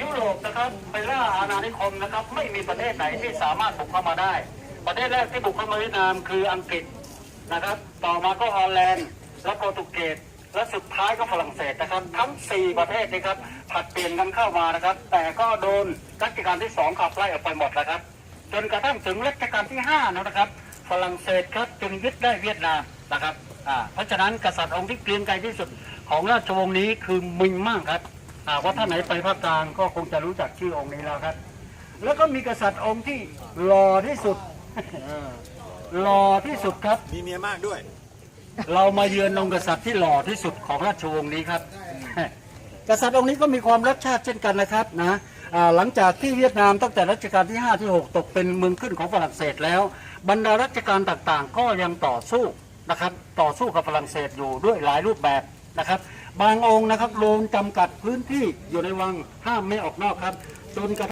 ยุโรปนะครับไปล่าอาณานิคมนะครับ ไม่มีประเทศไหนที่สามารถบุกเข้ามาได้ ประเทศแรกที่บุกเข้ามาเวียดนามคืออังกฤษนะครับ ต่อมาก็ฮอลแลนด์ และโปรตุเกสและสุดท้ายก็ฝรั่งเศสนะครับ ทั้ง 4 ประเทศนี้ครับผัดเปลี่ยนกันเข้ามานะครับ แต่ก็โดนรัชกาลที่ 2 ขับไล่ออกไปหมดนะครับ จนกระทั่งถึงรัชกาลที่5นะครับ ฝรั่งเศสครับจึงยึดได้เวียดนามนะครับเพราะฉะนั้นกษัตริย์องค์ที่เกรียงไกรที่สุดของราชวงศ์นี้คือมิงมั่งครับ อ่าว่าท่านไหนไปภาคกลางก็คงจะรู้จักชื่อองค์นี้แล้วครับ แล้วก็มีกษัตริย์องค์ที่หล่อที่สุดหล่อที่สุดครับ มีเมียมากด้วย เรามาเยือนองค์กษัตริย์ที่หล่อที่สุดของราชวงศ์นี้ครับ กษัตริย์องค์นี้ก็มีความรักชาติเช่นกันนะครับนะอ่าหลังจากที่เวียดนามตั้งแต่รัชกาลที่ 5 ที่ 6 ตกเป็นเมืองขึ้นของฝรั่งเศสแล้ว บรรดารัชกาลต่างๆ ก็ยังต่อสู้นะครับ ต่อสู้กับฝรั่งเศสอยู่ด้วยหลายรูปแบบ นะครับ บางองค์นะครับโลนจำกัดพื้นที่อยู่ในวังห้ามไม่ออกนอกครับจนกระทั่ง